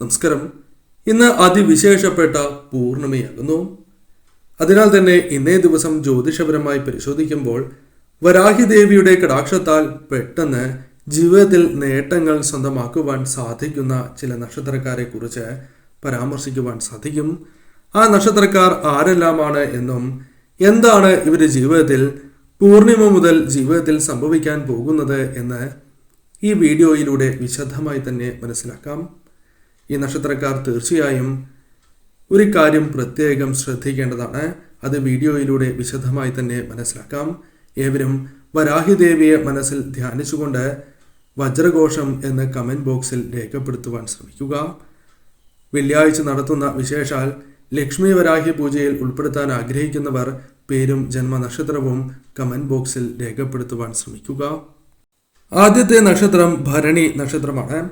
നമസ്കാരം. ഇന്ന് അതിവിശേഷപ്പെട്ട പൂർണിമയാകുന്നു. അതിനാൽ തന്നെ ഇന്നേ ദിവസം ജ്യോതിഷപരമായി പരിശോധിക്കുമ്പോൾ വരാഹി ദേവിയുടെ കടാക്ഷത്താൽ പെട്ടെന്ന് ജീവിതത്തിൽ നേട്ടങ്ങൾ സ്വന്തമാക്കുവാൻ സാധിക്കുന്ന ചില നക്ഷത്രക്കാരെ കുറിച്ച് പരാമർശിക്കുവാൻ സാധിക്കും. ആ നക്ഷത്രക്കാർ ആരെല്ലാമാണ് എന്നും എന്താണ് ഇവരുടെ ജീവിതത്തിൽ പൂർണിമ മുതൽ ജീവിതത്തിൽ സംഭവിക്കാൻ പോകുന്നത് എന്ന് ഈ വീഡിയോയിലൂടെ വിശദമായി തന്നെ മനസ്സിലാക്കാം. ഈ നക്ഷത്രക്കാർ തീർച്ചയായും ഒരു കാര്യം പ്രത്യേകം ശ്രദ്ധിക്കേണ്ടതാണ്. അത് വീഡിയോയിലൂടെ വിശദമായി തന്നെ മനസ്സിലാക്കാം. ഏവരും വരാഹിദേവിയെ മനസ്സിൽ ധ്യാനിച്ചുകൊണ്ട് വജ്രഘോഷം എന്ന കമന്റ് ബോക്സിൽ രേഖപ്പെടുത്തുവാൻ ശ്രമിക്കുക. വെള്ളിയാഴ്ച നടത്തുന്ന വിശേഷാൽ ലക്ഷ്മി വരാഹി പൂജയിൽ ഉൾപ്പെടുത്താൻ ആഗ്രഹിക്കുന്നവർ പേരും ജന്മനക്ഷത്രവും കമന്റ് ബോക്സിൽ രേഖപ്പെടുത്തുവാൻ ശ്രമിക്കുക. ആദ്യത്തെ നക്ഷത്രം ഭരണി നക്ഷത്രമാണ്.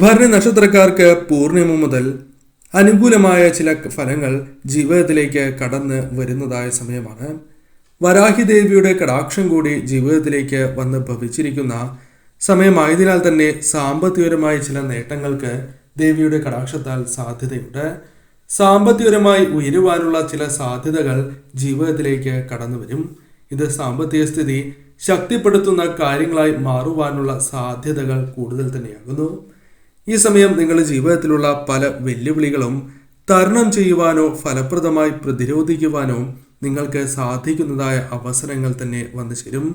ഭരണി നക്ഷത്രക്കാർക്ക് പൂർണിമ മുതൽ അനുകൂലമായ ചില ഫലങ്ങൾ ജീവിതത്തിലേക്ക് കടന്ന് വരുന്നതായ സമയമാണ്. വരാഹി ദേവിയുടെ കടാക്ഷം കൂടി ജീവിതത്തിലേക്ക് വന്ന് ഭവിച്ചിരിക്കുന്ന സമയമായതിനാൽ തന്നെ സാമ്പത്തികപരമായ ചില നേട്ടങ്ങൾക്ക് ദേവിയുടെ കടാക്ഷത്താൽ സാധ്യതയുണ്ട്. സാമ്പത്തികപരമായി ഉയരുവാനുള്ള ചില സാധ്യതകൾ ജീവിതത്തിലേക്ക് കടന്നു വരും. ഇത് സാമ്പത്തിക സ്ഥിതി ശക്തിപ്പെടുത്തുന്ന കാര്യങ്ങളായി മാറുവാനുള്ള സാധ്യതകൾ കൂടുതൽ തന്നെയാകുന്നു. ഈ സമയം നിങ്ങളുടെ ജീവിതത്തിലുള്ള പല വെല്ലുവിളികളും തരണം ചെയ്യുവാനോ ഫലപ്രദമായി പ്രതിരോധിക്കുവാനോ നിങ്ങൾക്ക് സാധിക്കുന്നതായ അവസരങ്ങൾ തന്നെ വന്നു ചേരും.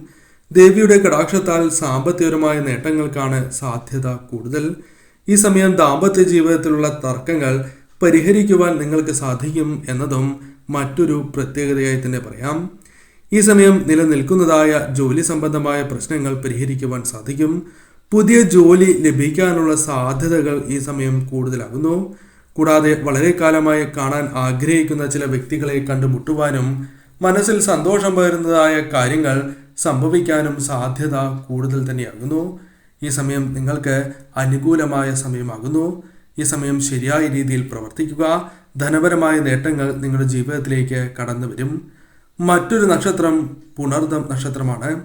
ദേവിയുടെ കടാക്ഷത്താൽ സാമ്പത്തികപരമായ നേട്ടങ്ങൾക്കാണ് സാധ്യത കൂടുതൽ. ഈ സമയം ദാമ്പത്യ ജീവിതത്തിലുള്ള തർക്കങ്ങൾ പരിഹരിക്കുവാൻ നിങ്ങൾക്ക് സാധിക്കും എന്നതും മറ്റൊരു പ്രത്യേകതയായി തന്നെ പറയാം. ഈ സമയം നിലനിൽക്കുന്നതായ ജോലി സംബന്ധമായ പ്രശ്നങ്ങൾ പരിഹരിക്കുവാൻ സാധിക്കും. പുതിയ ജോലി ലഭിക്കാനുള്ള സാധ്യതകൾ ഈ സമയം കൂടുതലാകുന്നു. കൂടാതെ വളരെ കാലമായി കാണാൻ ആഗ്രഹിക്കുന്ന ചില വ്യക്തികളെ കണ്ടുമുട്ടുവാനും മനസ്സിൽ സന്തോഷം പകരുന്നതായ കാര്യങ്ങൾ സംഭവിക്കാനും സാധ്യത കൂടുതൽ തന്നെയാകുന്നു. ഈ സമയം നിങ്ങൾക്ക് അനുകൂലമായ സമയമാകുന്നു. ഈ സമയം ശരിയായ രീതിയിൽ പ്രവർത്തിക്കുക. ധനപരമായ നേട്ടങ്ങൾ നിങ്ങളുടെ ജീവിതത്തിലേക്ക് കടന്നു വരും. മറ്റൊരു നക്ഷത്രം പുണർദം നക്ഷത്രമാണ്.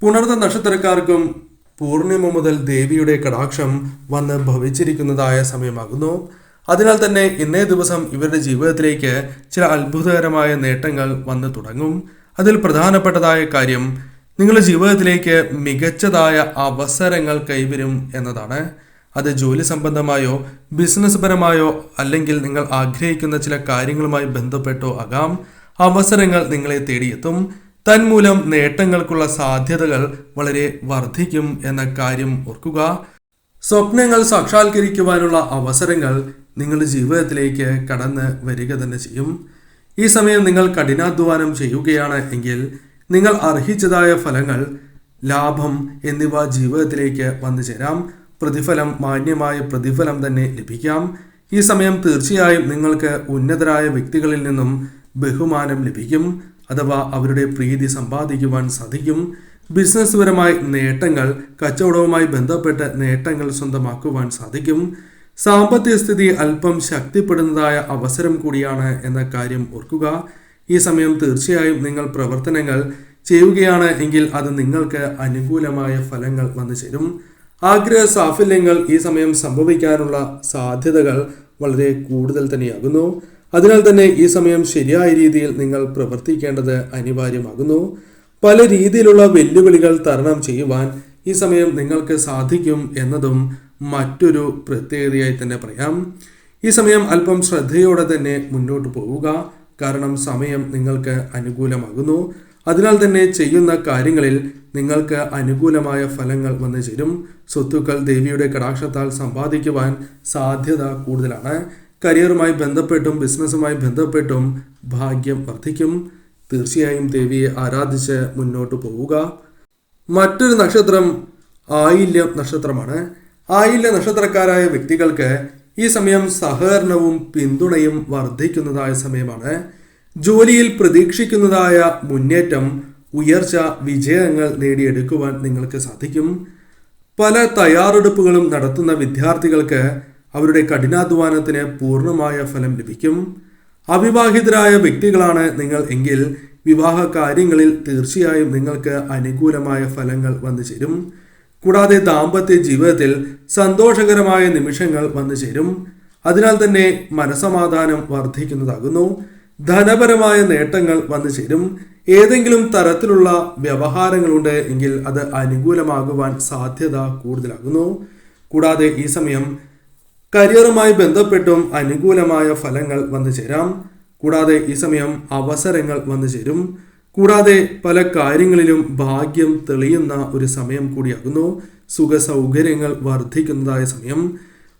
പുണർദ നക്ഷത്രക്കാർക്കും പൂർണിമ മുതൽ ദേവിയുടെ കടാക്ഷം വന്ന് ഭവിച്ചിരിക്കുന്നതായ സമയമാകുന്നു. അതിനാൽ തന്നെ ഇന്നേ ദിവസം ഇവരുടെ ജീവിതത്തിലേക്ക് ചില അത്ഭുതകരമായ നേട്ടങ്ങൾ വന്നു തുടങ്ങും. അതിൽ പ്രധാനപ്പെട്ടതായ കാര്യം നിങ്ങളുടെ ജീവിതത്തിലേക്ക് മികച്ചതായ അവസരങ്ങൾ കൈവരും എന്നതാണ്. അത് ജോലി സംബന്ധമായോ ബിസിനസ് പരമായോ അല്ലെങ്കിൽ നിങ്ങൾ ആഗ്രഹിക്കുന്ന ചില കാര്യങ്ങളുമായി ബന്ധപ്പെട്ടോ ആകാം. അവസരങ്ങൾ നിങ്ങളെ തേടിയെത്തും. തന്മൂലം നേട്ടങ്ങൾക്കുള്ള സാധ്യതകൾ വളരെ വർദ്ധിക്കും എന്ന കാര്യം ഓർക്കുക. സ്വപ്നങ്ങൾ സാക്ഷാത്കരിക്കുവാനുള്ള അവസരങ്ങൾ നിങ്ങളുടെ ജീവിതത്തിലേക്ക് കടന്ന് വരിക തന്നെ ചെയ്യും. ഈ സമയം നിങ്ങൾ കഠിനാധ്വാനം ചെയ്യുകയാണ് എങ്കിൽ നിങ്ങൾ അർഹിച്ചതായ ഫലങ്ങൾ ലാഭം എന്നിവ ജീവിതത്തിലേക്ക് വന്നു ചേരാം. പ്രതിഫലം മാന്യമായ പ്രതിഫലം തന്നെ ലഭിക്കാം. ഈ സമയം തീർച്ചയായും നിങ്ങൾക്ക് ഉന്നതരായ വ്യക്തികളിൽ നിന്നും ബഹുമാനം ലഭിക്കും. അഥവാ അവരുടെ പ്രീതി സമ്പാദിക്കുവാൻ സാധിക്കും. ബിസിനസ് പരമായി നേട്ടങ്ങൾ കച്ചവടവുമായി ബന്ധപ്പെട്ട് നേട്ടങ്ങൾ സ്വന്തമാക്കുവാൻ സാധിക്കും. സാമ്പത്തിക സ്ഥിതി അല്പം ശക്തിപ്പെടുന്നതായ അവസരം കൂടിയാണ് എന്ന കാര്യം ഓർക്കുക. ഈ സമയം തീർച്ചയായും നിങ്ങൾ പ്രവർത്തനങ്ങൾ ചെയ്യുകയാണ് എങ്കിൽ അത് നിങ്ങൾക്ക് അനുകൂലമായ ഫലങ്ങൾ വന്നു ചേരും. ആഗ്രഹ സാഫല്യങ്ങൾ ഈ സമയം സംഭവിക്കാനുള്ള സാധ്യതകൾ വളരെ കൂടുതൽ തന്നെയാകുന്നു. അതിനാൽ തന്നെ ഈ സമയം ശരിയായ രീതിയിൽ നിങ്ങൾ പ്രവർത്തിക്കേണ്ടത് അനിവാര്യമാകുന്നു. പല രീതിയിലുള്ള വെല്ലുവിളികൾ തരണം ചെയ്യുവാൻ ഈ സമയം നിങ്ങൾക്ക് സാധിക്കും എന്നതും മറ്റൊരു പ്രത്യേകതയായി തന്നെ പറയാം. ഈ സമയം അല്പം ശ്രദ്ധയോടെ തന്നെ മുന്നോട്ട് പോവുക. കാരണം സമയം നിങ്ങൾക്ക് അനുകൂലമാകുന്നു. അതിനാൽ തന്നെ ചെയ്യുന്ന കാര്യങ്ങളിൽ നിങ്ങൾക്ക് അനുകൂലമായ ഫലങ്ങൾ വന്നു ചേരും സ്വത്തുക്കൾ ദേവിയുടെ കടാക്ഷത്താൽ സമ്പാദിക്കുവാൻ സാധ്യത കൂടുതലാണ്. കരിയറുമായി ബന്ധപ്പെട്ടും ബിസിനസ്സുമായി ബന്ധപ്പെട്ടും ഭാഗ്യം വർദ്ധിക്കും. തീർച്ചയായും ദേവിയെ ആരാധിച്ച് മുന്നോട്ട് പോവുക. മറ്റൊരു നക്ഷത്രം ആയില്യ നക്ഷത്രമാണ്. ആയില്യ നക്ഷത്രക്കാരായ വ്യക്തികൾക്ക് ഈ സമയം സഹകരണവും പിന്തുണയും വർദ്ധിക്കുന്നതായ സമയമാണ്. ജോലിയിൽ പ്രതീക്ഷിക്കുന്നതായ മുന്നേറ്റം ഉയർച്ച വിജയങ്ങൾ നേടിയെടുക്കുവാൻ നിങ്ങൾക്ക് സാധിക്കും. പല തയ്യാറെടുപ്പുകളും നടത്തുന്ന വിദ്യാർത്ഥികൾക്ക് അവരുടെ കഠിനാധ്വാനത്തിന് പൂർണമായ ഫലം ലഭിക്കും. അവിവാഹിതരായ വ്യക്തികളാണ് നിങ്ങൾ എങ്കിൽ വിവാഹ കാര്യങ്ങളിൽ തീർച്ചയായും നിങ്ങൾക്ക് അനുകൂലമായ ഫലങ്ങൾ വന്നു ചേരും. കൂടാതെ ദാമ്പത്യ ജീവിതത്തിൽ സന്തോഷകരമായ നിമിഷങ്ങൾ വന്നു ചേരും. അതിനാൽ തന്നെ മനസമാധാനം വർദ്ധിക്കുന്നതാകുന്നു. ധനപരമായ നേട്ടങ്ങൾ വന്നു ചേരും. ഏതെങ്കിലും തരത്തിലുള്ള വ്യവഹാരങ്ങളുണ്ട് എങ്കിൽ അത് അനുകൂലമാകുവാൻ സാധ്യത കൂടുതലാകുന്നു. കൂടാതെ ഈ സമയം കരിയറുമായി ബന്ധപ്പെട്ടും അനുകൂലമായ ഫലങ്ങൾ വന്നു ചേരാം. കൂടാതെ ഈ സമയം അവസരങ്ങൾ വന്നു ചേരും. കൂടാതെ പല കാര്യങ്ങളിലും ഭാഗ്യം തെളിയുന്ന ഒരു സമയം കൂടിയാകുന്നു. സുഖ സൗകര്യങ്ങൾ വർദ്ധിക്കുന്നതായ സമയം.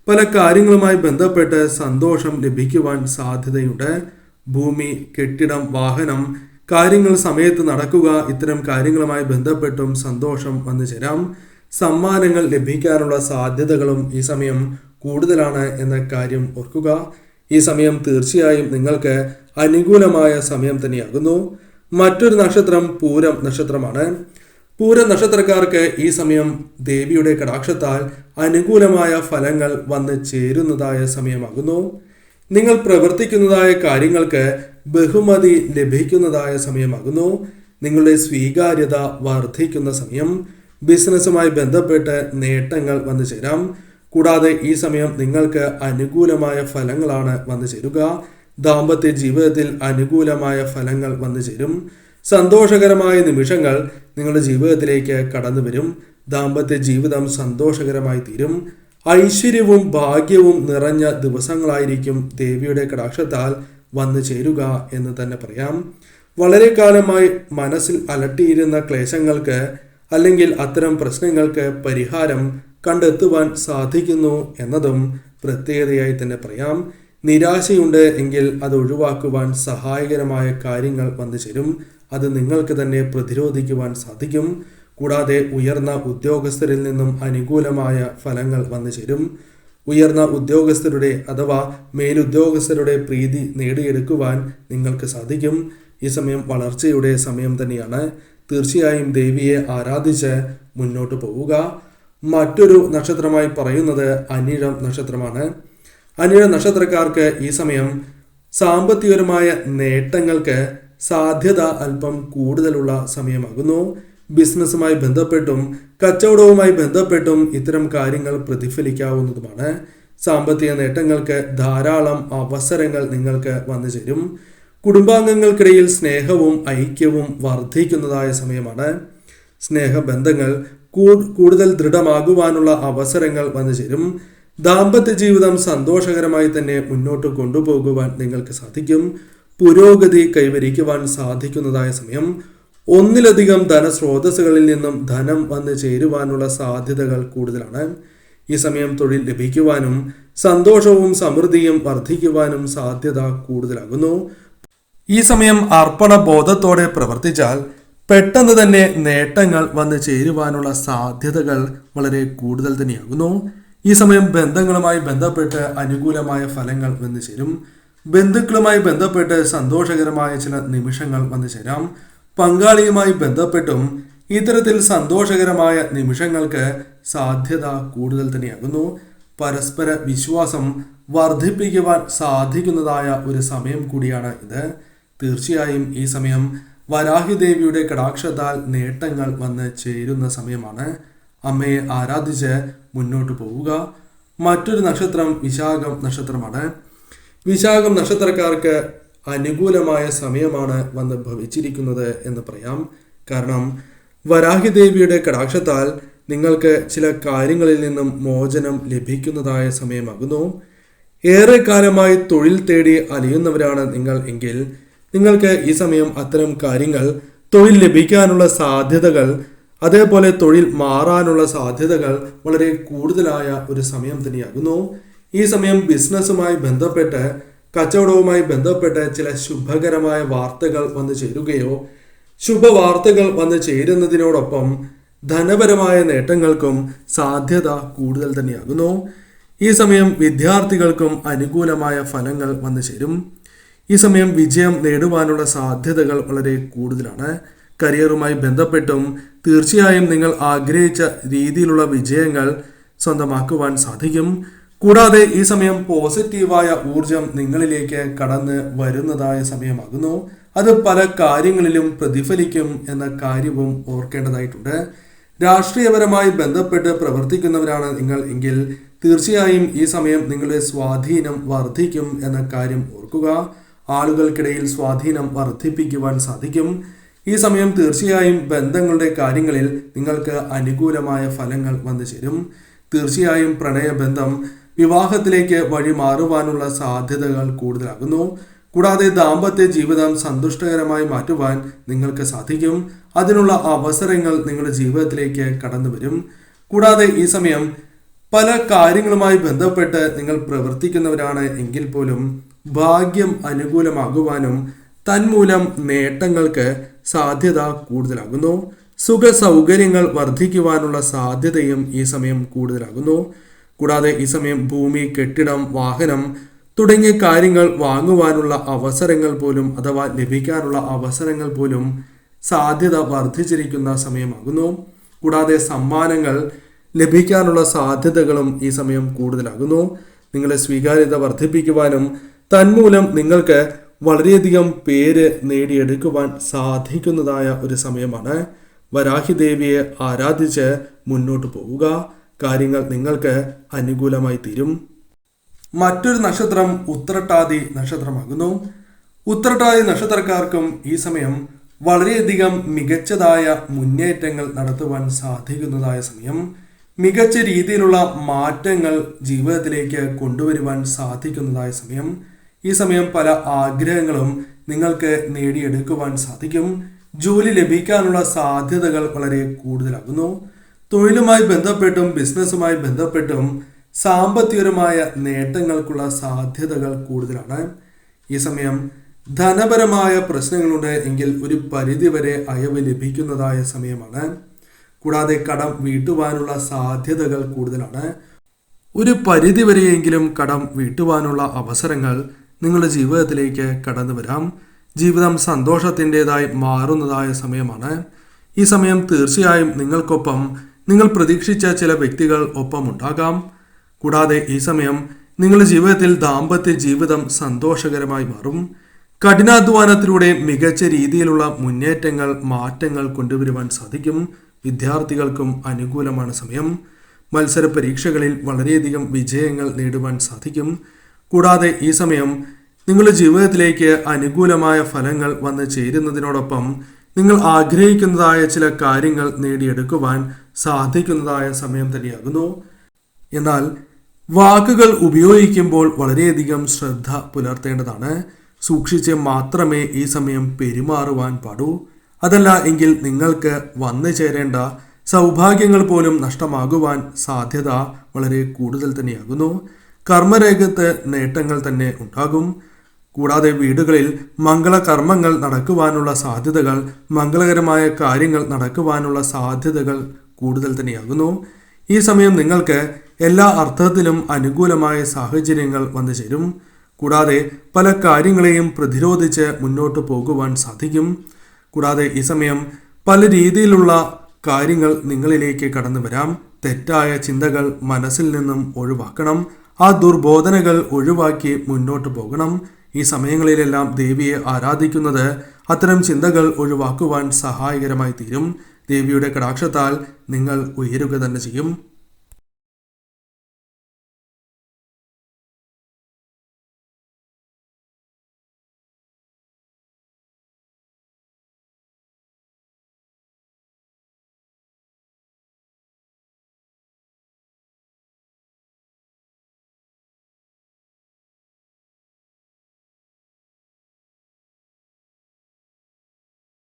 പല കാര്യങ്ങളുമായി ബന്ധപ്പെട്ട് സന്തോഷം ലഭിക്കുവാൻ സാധ്യതയുണ്ട്. ഭൂമി കെട്ടിടം വാഹനം കാര്യങ്ങൾ സമയത്ത് നടക്കുക ഇത്തരം കാര്യങ്ങളുമായി ബന്ധപ്പെട്ടും സന്തോഷം വന്നു ചേരാം. സമ്മാനങ്ങൾ ലഭിക്കാനുള്ള സാധ്യതകളും ഈ സമയം കൂടുതലാണ് എന്ന കാര്യം ഓർക്കുക. ഈ സമയം തീർച്ചയായും നിങ്ങൾക്ക് അനുകൂലമായ സമയം തന്നെയാകുന്നു. മറ്റൊരു നക്ഷത്രം പൂരം നക്ഷത്രമാണ്. പൂര നക്ഷത്രക്കാർക്ക് ഈ സമയം ദേവിയുടെ കടാക്ഷത്താൽ അനുകൂലമായ ഫലങ്ങൾ വന്ന് ചേരുന്നതായ സമയമാകുന്നു. നിങ്ങൾ പ്രവർത്തിക്കുന്നതായ കാര്യങ്ങൾക്ക് ബഹുമതി ലഭിക്കുന്നതായ സമയമാകുന്നു. നിങ്ങളുടെ സ്വീകാര്യത വർദ്ധിക്കുന്ന സമയം. ബിസിനസ്സുമായി ബന്ധപ്പെട്ട് നേട്ടങ്ങൾ വന്നു ചേരാം. കൂടാതെ ഈ സമയം നിങ്ങൾക്ക് അനുകൂലമായ ഫലങ്ങളാണ് വന്നു ചേരുക. ദാമ്പത്യ ജീവിതത്തിൽ അനുകൂലമായ ഫലങ്ങൾ വന്നു ചേരും. സന്തോഷകരമായ നിമിഷങ്ങൾ നിങ്ങളുടെ ജീവിതത്തിലേക്ക് കടന്നു വരും. ദാമ്പത്യ ജീവിതം സന്തോഷകരമായി തീരും. ഐശ്വര്യവും ഭാഗ്യവും നിറഞ്ഞ ദിവസങ്ങളായിരിക്കും ദേവിയുടെ കടാക്ഷത്താൽ വന്നു ചേരുക എന്ന് തന്നെ പറയാം. വളരെ കാലമായി മനസ്സിൽ അലട്ടിയിരുന്ന ക്ലേശങ്ങൾക്ക് അല്ലെങ്കിൽ അത്തരം പ്രശ്നങ്ങൾക്ക് പരിഹാരം കണ്ടെത്തുവാൻ സാധിക്കുന്നു എന്നതും പ്രത്യേകതയായി തന്നെ പറയാം. നിരാശയുണ്ട് എങ്കിൽ അത് ഒഴിവാക്കുവാൻ സഹായകരമായ കാര്യങ്ങൾ വന്നു ചേരും. അത് നിങ്ങൾക്ക് തന്നെ പ്രതിരോധിക്കുവാൻ സാധിക്കും. കൂടാതെ ഉയർന്ന ഉദ്യോഗസ്ഥരിൽ നിന്നും അനുകൂലമായ ഫലങ്ങൾ വന്നു ചേരും. ഉയർന്ന ഉദ്യോഗസ്ഥരുടെ അഥവാ മേലുദ്യോഗസ്ഥരുടെ പ്രീതി നേടിയെടുക്കുവാൻ നിങ്ങൾക്ക് സാധിക്കും. ഈ സമയം വളർച്ചയുടെ സമയം തന്നെയാണ്. തീർച്ചയായും ദേവിയെ ആരാധിച്ച് മുന്നോട്ട് പോവുക. മറ്റൊരു നക്ഷത്രമായി പറയുന്നത് അനിഴം നക്ഷത്രമാണ്. അനിഴ നക്ഷത്രക്കാർക്ക് ഈ സമയം സാമ്പത്തികപരമായ നേട്ടങ്ങൾക്ക് സാധ്യത അല്പം കൂടുതലുള്ള സമയമാകുന്നു. ബിസിനസ്സുമായി ബന്ധപ്പെട്ടും കച്ചവടവുമായി ബന്ധപ്പെട്ടും ഇത്തരം കാര്യങ്ങൾ പ്രതിഫലിക്കാവുന്നതുമാണ്. സാമ്പത്തിക നേട്ടങ്ങൾക്ക് ധാരാളം അവസരങ്ങൾ നിങ്ങൾക്ക് വന്നു ചേരും. കുടുംബാംഗങ്ങൾക്കിടയിൽ സ്നേഹവും ഐക്യവും വർദ്ധിക്കുന്നതായ സമയമാണ്. സ്നേഹബന്ധങ്ങൾ കൂടുതൽ ദൃഢമാകുവാനുള്ള അവസരങ്ങൾ വന്നു ചേരും. ദാമ്പത്യ ജീവിതം സന്തോഷകരമായി തന്നെ മുന്നോട്ട് കൊണ്ടുപോകുവാൻ നിങ്ങൾക്ക് സാധിക്കും. പുരോഗതി കൈവരിക്കുവാൻ സാധിക്കുന്നതായ സമയം. ഒന്നിലധികം ധനസ്രോതസ്സുകളിൽ നിന്നും ധനം വന്നു ചേരുവാനുള്ള സാധ്യതകൾ കൂടുതലാണ്. ഈ സമയം തൊഴിൽ ലഭിക്കുവാനും സന്തോഷവും സമൃദ്ധിയും വർദ്ധിക്കുവാനും സാധ്യത കൂടുതലാകുന്നു. ഈ സമയം അർപ്പണ ബോധത്തോടെ പ്രവർത്തിച്ചാൽ പെട്ടെന്ന് തന്നെ നേട്ടങ്ങൾ വന്ന് ചേരുവാനുള്ള സാധ്യതകൾ വളരെ കൂടുതൽ തന്നെയാകുന്നു. ഈ സമയം ബന്ധങ്ങളുമായി ബന്ധപ്പെട്ട് അനുകൂലമായ ഫലങ്ങൾ വന്നു ചേരും. ബന്ധുക്കളുമായി ബന്ധപ്പെട്ട് സന്തോഷകരമായ ചില നിമിഷങ്ങൾ വന്നു ചേരാം. പങ്കാളിയുമായി ബന്ധപ്പെട്ടും ഇത്തരത്തിൽ സന്തോഷകരമായ നിമിഷങ്ങൾക്ക് സാധ്യത കൂടുതൽ തന്നെയാകുന്നു. പരസ്പര വിശ്വാസം വർദ്ധിപ്പിക്കുവാൻ സാധിക്കുന്നതായ ഒരു സമയം കൂടിയാണ് ഇത്. തീർച്ചയായും ഈ സമയം വരാഹിദേവിയുടെ കടാക്ഷത്താൽ നേട്ടങ്ങൾ വന്ന് ചേരുന്ന സമയമാണ്. അമ്മയെ ആരാധിച്ച് മുന്നോട്ട് പോവുക. മറ്റൊരു നക്ഷത്രം വിശാഖം നക്ഷത്രമാണ്. വിശാഖം നക്ഷത്രക്കാർക്ക് അനുകൂലമായ സമയമാണ് വന്ന് ഭവിച്ചിരിക്കുന്നത് എന്ന് പറയാം. കാരണം വരാഹിദേവിയുടെ കടാക്ഷത്താൽ നിങ്ങൾക്ക് ചില കാര്യങ്ങളിൽ നിന്നും മോചനം ലഭിക്കുന്നതായ സമയമാകുന്നു. ഏറെക്കാലമായി തൊഴിൽ തേടി അലിയുന്നവരാണ് നിങ്ങൾ എങ്കിൽ നിങ്ങൾക്ക് ഈ സമയം അത്തരം കാര്യങ്ങൾ തൊഴിൽ ലഭിക്കാനുള്ള സാധ്യതകൾ അതേപോലെ തൊഴിൽ മാറാനുള്ള സാധ്യതകൾ വളരെ കൂടുതലായ ഒരു സമയം തന്നെയാകുന്നു. ഈ സമയം ബിസിനസ്സുമായി ബന്ധപ്പെട്ട് കച്ചവടവുമായി ബന്ധപ്പെട്ട് ചില ശുഭകരമായ വാർത്തകൾ വന്നു ചേരുകയോ ശുഭവാർത്തകൾ വന്നു ചേരുന്നതിനോടൊപ്പം ധനപരമായ നേട്ടങ്ങൾക്കും സാധ്യത കൂടുതൽ തന്നെയാകുന്നു. ഈ സമയം വിദ്യാർത്ഥികൾക്കും അനുകൂലമായ ഫലങ്ങൾ വന്നു ചേരും. ഈ സമയം വിജയം നേടുവാനുള്ള സാധ്യതകൾ വളരെ കൂടുതലാണ്. കരിയറുമായി ബന്ധപ്പെട്ടും തീർച്ചയായും നിങ്ങൾ ആഗ്രഹിച്ച രീതിയിലുള്ള വിജയങ്ങൾ സ്വന്തമാക്കുവാൻ സാധിക്കും. കൂടാതെ ഈ സമയം പോസിറ്റീവായ ഊർജം നിങ്ങളിലേക്ക് കടന്ന് വരുന്നതായ സമയമാകുന്നു. അത് പല കാര്യങ്ങളിലും പ്രതിഫലിക്കും എന്ന കാര്യവും ഓർക്കേണ്ടതായിട്ടുണ്ട്. രാഷ്ട്രീയപരമായി ബന്ധപ്പെട്ട് പ്രവർത്തിക്കുന്നവരാണ് നിങ്ങൾ എങ്കിൽ തീർച്ചയായും ഈ സമയം നിങ്ങളുടെ സ്വാധീനം വർദ്ധിക്കും എന്ന കാര്യം ഓർക്കുക. ആളുകൾക്കിടയിൽ സ്വാധീനം വർദ്ധിപ്പിക്കുവാൻ സാധിക്കും. ഈ സമയം തീർച്ചയായും ബന്ധങ്ങളുടെ കാര്യങ്ങളിൽ നിങ്ങൾക്ക് അനുകൂലമായ ഫലങ്ങൾ വന്നു ചേരും. തീർച്ചയായും പ്രണയബന്ധം വിവാഹത്തിലേക്ക് വഴി മാറുവാനുള്ള സാധ്യതകൾ കൂടുതലാകുന്നു. കൂടാതെ ദാമ്പത്യ ജീവിതം സന്തുഷ്ടകരമായി മാറ്റുവാൻ നിങ്ങൾക്ക് സാധിക്കും. അതിനുള്ള അവസരങ്ങൾ നിങ്ങളുടെ ജീവിതത്തിലേക്ക് കടന്നു വരും. കൂടാതെ ഈ സമയം പല കാര്യങ്ങളുമായി ബന്ധപ്പെട്ട് നിങ്ങൾ പ്രവർത്തിക്കുന്നവരാണ് എങ്കിൽ പോലും ഭാഗ്യം അനുകൂലമാകുവാനും തന്മൂലം നേട്ടങ്ങൾക്ക് സാധ്യത കൂടുതലാകുന്നു. സുഖ സൗകര്യങ്ങൾ വർദ്ധിക്കുവാനുള്ള സാധ്യതയും ഈ സമയം കൂടുതലാകുന്നു. കൂടാതെ ഈ സമയം ഭൂമി കെട്ടിടം വാഹനം തുടങ്ങിയ കാര്യങ്ങൾ വാങ്ങുവാനുള്ള അവസരങ്ങൾ പോലും അഥവാ ലഭിക്കാനുള്ള അവസരങ്ങൾ പോലും സാധ്യത വർദ്ധിച്ചിരിക്കുന്ന സമയമാകുന്നു. കൂടാതെ സമ്മാനങ്ങൾ ലഭിക്കാനുള്ള സാധ്യതകളും ഈ സമയം കൂടുതലാകുന്നു. നിങ്ങളുടെ സ്വീകാര്യത വർദ്ധിപ്പിക്കുവാനും തന്മൂലം നിങ്ങൾക്ക് വളരെയധികം പേര് നേടിയെടുക്കുവാൻ സാധിക്കുന്നതായ ഒരു സമയമാണ്. വരാഹി ദേവിയെ ആരാധിച്ച് മുന്നോട്ട് പോവുക. കാര്യങ്ങൾ നിങ്ങൾക്ക് അനുകൂലമായി തീരും. മറ്റൊരു നക്ഷത്രം ഉത്രട്ടാതി നക്ഷത്രമാകുന്നു. ഉത്രട്ടാതി നക്ഷത്രക്കാർക്കും ഈ സമയം വളരെയധികം മികച്ചതായ മുന്നേറ്റങ്ങൾ നടത്തുവാൻ സാധിക്കുന്നതായ സമയം. മികച്ച രീതിയിലുള്ള മാറ്റങ്ങൾ ജീവിതത്തിലേക്ക് കൊണ്ടുവരുവാൻ സാധിക്കുന്നതായ സമയം. ഈ സമയം പല ആഗ്രഹങ്ങളും നിങ്ങൾക്ക് നേടിയെടുക്കുവാൻ സാധിക്കും. ജോലി ലഭിക്കാനുള്ള സാധ്യതകൾ വളരെ കൂടുതലാകുന്നു. തൊഴിലുമായി ബന്ധപ്പെട്ടും ബിസിനസ്സുമായി ബന്ധപ്പെട്ടും സാമ്പത്തികപരമായ നേട്ടങ്ങൾക്കുള്ള സാധ്യതകൾ കൂടുതലാണ്. ഈ സമയം ധനപരമായ പ്രശ്നങ്ങളുണ്ട് എങ്കിൽ ഒരു പരിധിവരെ അയവ് ലഭിക്കുന്നതായ സമയമാണ്. കൂടാതെ കടം വീട്ടുവാനുള്ള സാധ്യതകൾ കൂടുതലാണ്. ഒരു പരിധിവരെയെങ്കിലും കടം വീട്ടുവാനുള്ള അവസരങ്ങൾ നിങ്ങളുടെ ജീവിതത്തിലേക്ക് കടന്നു വരാം. ജീവിതം സന്തോഷത്തിന്റെതായി മാറുന്നതായ സമയമാണ്. ഈ സമയം തീർച്ചയായും നിങ്ങൾക്കൊപ്പം നിങ്ങൾ പ്രതീക്ഷിച്ച ചില വ്യക്തികൾ ഒപ്പം ഉണ്ടാകാം കൂടാതെ ഈ സമയം നിങ്ങളുടെ ജീവിതത്തിൽ ദാമ്പത്യ ജീവിതം സന്തോഷകരമായി മാറും. കഠിനാധ്വാനത്തിലൂടെ മികച്ച രീതിയിലുള്ള മുന്നേറ്റങ്ങൾ മാറ്റങ്ങൾ കൊണ്ടുവരുവാൻ സാധിക്കും. വിദ്യാർത്ഥികൾക്കും അനുകൂലമാണ് സമയം. മത്സര പരീക്ഷകളിൽ വളരെയധികം വിജയങ്ങൾ നേടുവാൻ സാധിക്കും. കൂടാതെ ഈ സമയം നിങ്ങളുടെ ജീവിതത്തിലേക്ക് അനുകൂലമായ ഫലങ്ങൾ വന്ന് ചേരുന്നതിനോടൊപ്പം നിങ്ങൾ ആഗ്രഹിക്കുന്നതായ ചില കാര്യങ്ങൾ നേടിയെടുക്കുവാൻ സാധിക്കുന്നതായ സമയം തന്നെയാകുന്നു. എന്നാൽ വാക്കുകൾ ഉപയോഗിക്കുമ്പോൾ വളരെയധികം ശ്രദ്ധ പുലർത്തേണ്ടതാണ്. സൂക്ഷിച്ച് മാത്രമേ ഈ സമയം പെരുമാറുവാൻ പാടൂ. അതല്ല എങ്കിൽ നിങ്ങൾക്ക് വന്നു ചേരേണ്ട സൗഭാഗ്യങ്ങൾ പോലും നഷ്ടമാകുവാൻ സാധ്യത വളരെ കൂടുതൽ തന്നെയാകുന്നു. കർമ്മരേഖത്ത് നേട്ടങ്ങൾ തന്നെ ഉണ്ടാകും. കൂടാതെ വീടുകളിൽ മംഗളകർമ്മങ്ങൾ നടക്കുവാനുള്ള സാധ്യതകൾ മംഗളകരമായ കാര്യങ്ങൾ നടക്കുവാനുള്ള സാധ്യതകൾ കൂടുതൽ തന്നെയാകുന്നു. ഈ സമയം നിങ്ങൾക്ക് എല്ലാ അർത്ഥത്തിലും അനുകൂലമായ സാഹചര്യങ്ങൾ വന്നു ചേരും. കൂടാതെ പല കാര്യങ്ങളെയും പ്രതിരോധിച്ച് മുന്നോട്ട് പോകുവാൻ സാധിക്കും. കൂടാതെ ഈ സമയം പല രീതിയിലുള്ള കാര്യങ്ങൾ നിങ്ങളിലേക്ക് കടന്നു വരാം. തെറ്റായ ചിന്തകൾ മനസ്സിൽ നിന്നും ഒഴിവാക്കണം. ആ ദുർബോധനകൾ ഒഴിവാക്കി മുന്നോട്ട് പോകണം. ഈ സമയങ്ങളിലെല്ലാം ദേവിയെ ആരാധിക്കുന്നത് അത്തരം ചിന്തകൾ ഒഴിവാക്കുവാൻ സഹായകരമായി തീരും ദേവിയുടെ കടാക്ഷത്താൽ നിങ്ങൾ ഉയരുക തന്നെ ചെയ്യും.